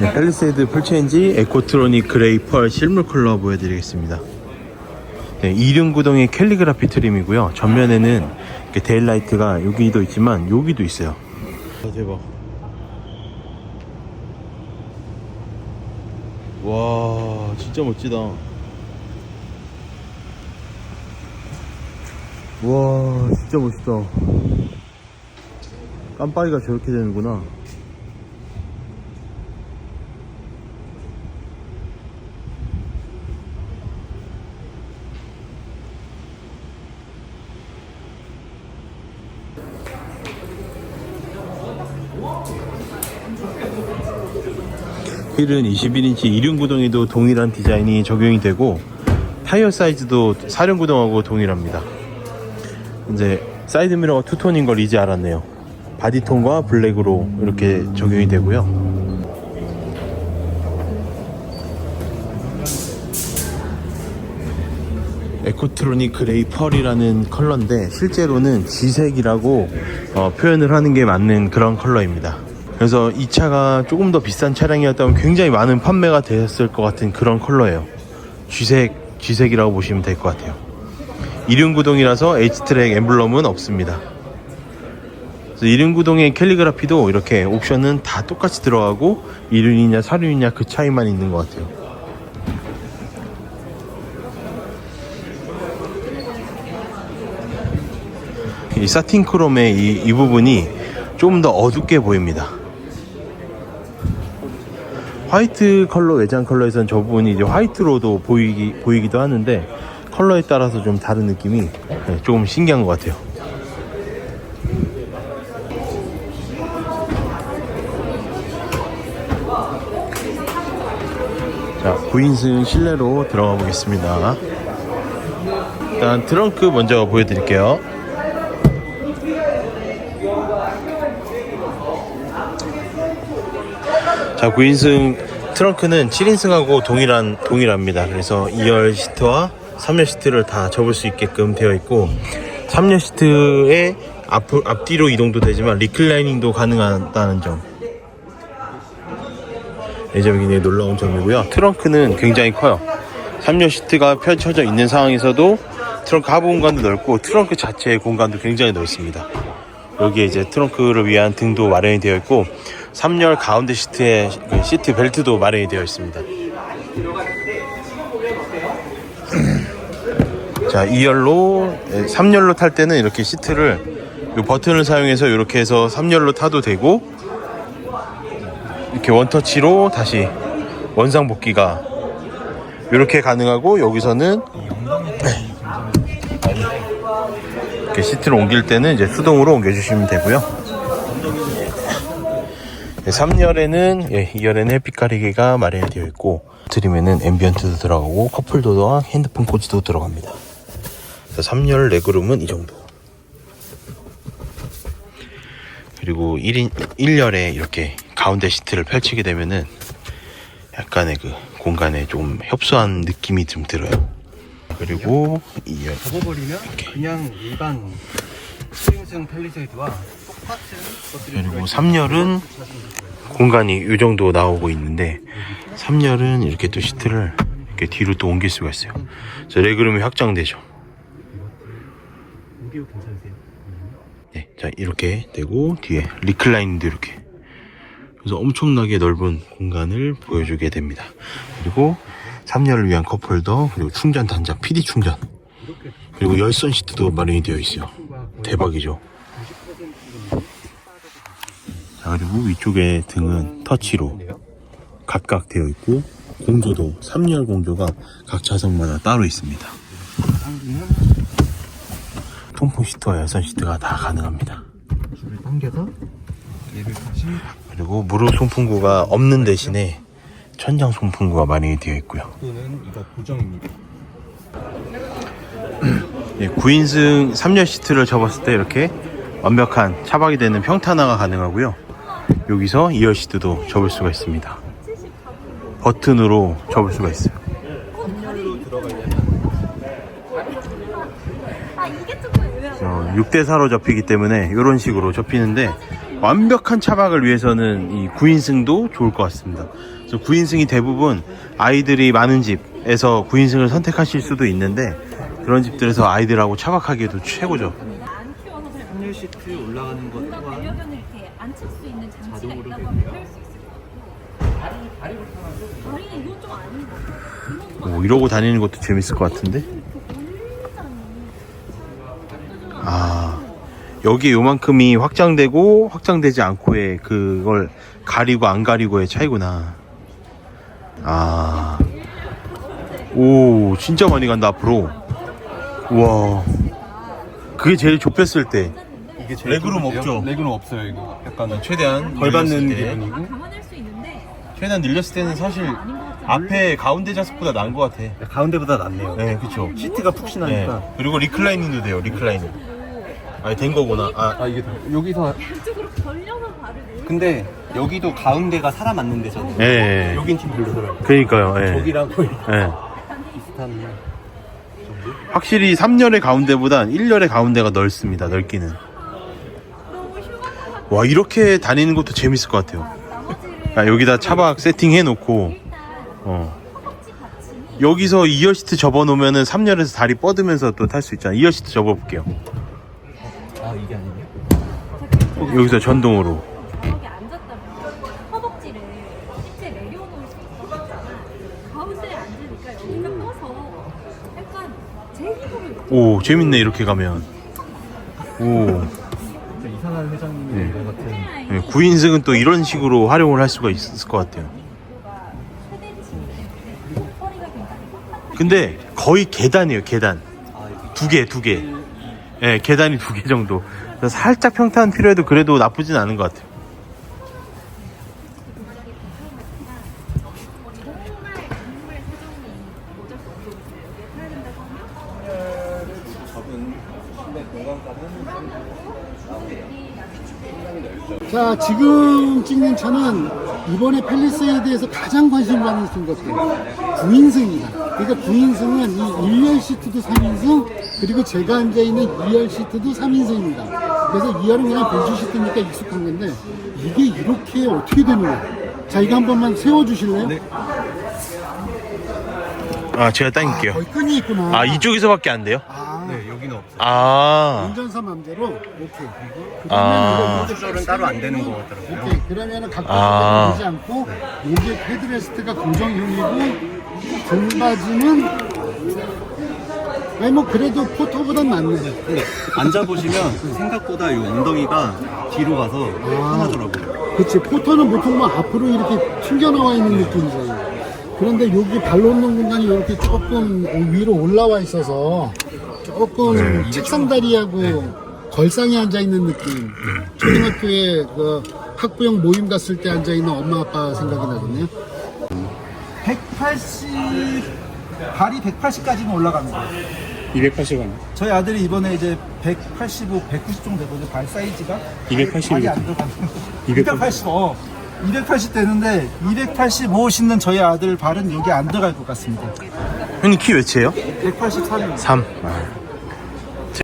네, 팰리세이드 풀체인지 에코트로닉 그레이 펄 실물 컬러 보여드리겠습니다. 네, 이륜구동의 캘리그라피 트림이고요. 전면에는 데일라이트가 여기도 있지만 여기도 있어요. 아, 대박. 와, 진짜 멋지다. 와, 진짜 멋있다. 깜빡이가 저렇게 되는구나. 휠은 21인치 이륜구동에도 동일한 디자인이 적용이 되고 타이어 사이즈도 사륜구동하고 동일합니다. 이제 사이드미러가 투톤인 걸 이제 알았네요. 바디톤과 블랙으로 이렇게 적용이 되고요. 에코트로닉 그레이 펄이라는 컬러인데 실제로는 G색이라고 어, 표현을 하는 게 맞는 그런 컬러입니다. 그래서 이 차가 조금 더 비싼 차량이었다면 굉장히 많은 판매가 되었을 것 같은 그런 컬러예요. G색, G색이라고 보시면 될 것 같아요. 이륜구동이라서 H트랙 엠블럼은 없습니다. 이륜구동의 캘리그라피도 이렇게 옵션은 다 똑같이 들어가고 이륜이냐 사륜이냐 그 차이만 있는 것 같아요. 이 사틴 크롬의 이, 이 부분이 좀 더 어둡게 보입니다. 화이트 컬러 외장 컬러에선 저 부분이 이제 화이트로도 보이기, 보이기도 하는데 컬러에 따라서 좀 다른 느낌이 네, 조금 신기한 것 같아요. 자, 9인승 실내로 들어가 보겠습니다. 일단 트렁크 먼저 보여드릴게요. 자, 9인승 트렁크는 7인승하고 동일한, 동일합니다. 그래서 2열 시트와 3열 시트를 다 접을 수 있게끔 되어 있고, 3열 시트에 앞, 앞뒤로 이동도 되지만 리클라이닝도 가능하다는 점. 이 점이 굉장히 놀라운 점이고요. 트렁크는 굉장히 커요. 3열 시트가 펼쳐져 있는 상황에서도 트렁크 하부 공간도 넓고 트렁크 자체의 공간도 굉장히 넓습니다. 여기에 이제 트렁크를 위한 등도 마련이 되어 있고 3열 가운데 시트에 그 시트 벨트도 마련이 되어 있습니다. 자, 2열로 3열로 탈 때는 이렇게 시트를 이 버튼을 사용해서 이렇게 해서 3열로 타도 되고 이렇게 원터치로 다시 원상 복귀가 이렇게 가능하고 여기서는 이렇게 시트를 옮길 때는 이제 수동으로 옮겨주시면 되고요. 3열에는 예, 2열에는 햇빛 가리개가 마련이 되어 있고 트림에는 앰비언트도 들어가고 컵홀더와 핸드폰 꽂이도 들어갑니다. 3열 레그룸은 이 정도. 그리고 1인 1열에 이렇게 가운데 시트를 펼치게 되면은 약간의 그 공간에 좀 협소한 느낌이 좀 들어요. 그리고 2열 접어버리면 그냥 일반 스윙승 펠리세이드와 똑같은 것들이 그리고 3열은 공간이 이 정도 나오고 있는데 3열은 이렇게 또 시트를 이렇게 뒤로 또 옮길 수가 있어요. 그래서 레그룸이 확장되죠. 네, 자 이렇게 되고 뒤에 리클라인도 이렇게 그래서 엄청나게 넓은 공간을 보여주게 됩니다. 그리고 3열을 위한 컵홀더 그리고 충전 단자 PD 충전 그리고 열선 시트도 마련이 되어 있어요. 대박이죠. 자 그리고 위쪽에 등은 터치로 각각 되어 있고 공조도 3열 공조가 각 차선마다 따로 있습니다. 통풍 시트와 열선 시트가 다 가능합니다. 줄을 당겨서 얘를 다시 그리고 무릎 송풍구가 없는 대신에 천장 송풍구가 마련이 되어 있고요. 또는 이거 고정입니다. 예, 9인승 3열 시트를 접었을 때 이렇게 완벽한 차박이 되는 평탄화가 가능하고요. 여기서 2열 시트도 접을 수가 있습니다. 버튼으로 접을 수가 있어요. 아 이게 조금 의외하다. 어, 6대4로 접히기 때문에 이런 식으로 접히는데 완벽한 차박을 위해서는 이 9인승도 좋을 것 같습니다. 그래서 9인승이 대부분 아이들이 많은 집에서 9인승을 선택하실 수도 있는데 그런 집들에서 아이들하고 차박하기에도 최고죠. 선열 시트 올라가는 것 앉힐 수 있는 장치가 자동으로 있다고 되네요. 하면 할수 있을 것 같고 다리는 이건 좀 아닌 것 같아 이건 좀뭐 이러고 다니는 것도 재밌을 것 같은데. 아 여기 요만큼이 확장되고 확장되지 않고의 그걸 가리고 안 가리고의 차이구나. 아. 오 진짜 많이 간다 앞으로. 우와. 그게 제일 좁혔을 때. 이게 레그룸 좁은데요? 없죠? 레그룸 없어요 이거 약간 최대한 덜 받는 늘렸을 때. 기분이고 감안할 수 있는데 최대한 늘렸을 때는 사실 앞에 가운데 좌석보다 나은 것 같아. 가운데보다 낫네요 네, 그쵸. 시트가 푹신하니까 네. 그리고 리클라이닝도 돼요, 리클라이닝. 아니, 된 거구나. 아, 아 이게 더 여기서 이쪽으로 벌려서 근데 여기도 가운데가 살아 맞는 데잖아요 예. 여긴 좀 별로더라고요 그니까요, 예. 저기랑 거의 예. 비슷한 확실히 3열의 가운데보단 1열의 가운데가 넓습니다, 넓기는. 와, 이렇게 다니는 것도 재밌을 것 같아요. 아, 여기다 차박 세팅해 놓고, 어. 여기서 2열 시트 접어 놓으면은 3열에서 다리 뻗으면서 또 탈 수 있잖아. 2열 시트 접어 볼게요. 아 이게 아니에요? 여기서 전동으로. 저렇게 앉았다면 허벅지를 시트에 내려놓을 수 있었잖아 가운데에 앉으니까 여기가 떠서 약간 제 힘으로 오, 재밌네, 이렇게 가면. 오. 예, 9인승은 또 이런 식으로 활용을 할 수가 있을 것 같아요. 근데 거의 계단이에요, 계단. 두 개, 두 개. 예, 계단이 두 개 정도. 살짝 평탄 필요해도 그래도 나쁘진 않은 것 같아요. 자, 지금 찍는 차는 이번에 팰리세이드에서 가장 관심 받는 것들 9인승입니다. 그러니까 9인승은 이 1열 시트도 3인승, 그리고 제가 앉아있는 2열 시트도 3인승입니다. 그래서 2열은 그냥 벤츠 시트니까 익숙한 건데, 이게 이렇게 어떻게 되는 거야? 자, 이거 한 번만 세워주실래요? 네. 아, 제가 당길게요. 거의 끈이 있구나. 아, 이쪽에서밖에 안 돼요? 아, 네 여기는 없어 요. 아, 운전사 맘대로? 오케이. 아. 그러면 이거 은 따로 안 되는 것 같더라고요. 오케이. 그러면은 각각 아. 되지 않고 여기 헤드레스트가 고정형이고 등받이는 아니 뭐 그래도 포터보단 낫네. 근데 앉아보시면 생각보다 이 엉덩이가 뒤로 가서 편하더라고요. 그치. 포터는 보통 뭐 앞으로 이렇게 튕겨 나와 있는 느낌이잖아 그런데 여기 발 놓는 공간이 이렇게 조금 위로 올라와 있어서 조금 책상다리하고 걸상에 앉아 있는 느낌 초등학교에 그 학부형 모임 갔을 때 앉아 있는 엄마 아빠 생각이 나거든요 180 발이 180까지는 올라가는 거예요. 280원. 저희 아들이 이번에 이제 185, 190 정도 되거든요. 발 사이즈가 280 발이 안 들어가는 280, 어. 280 되는데 285 신는 저희 아들 발은 여기 안 들어갈 것 같습니다. 형님 키 몇이에요? 183. 3.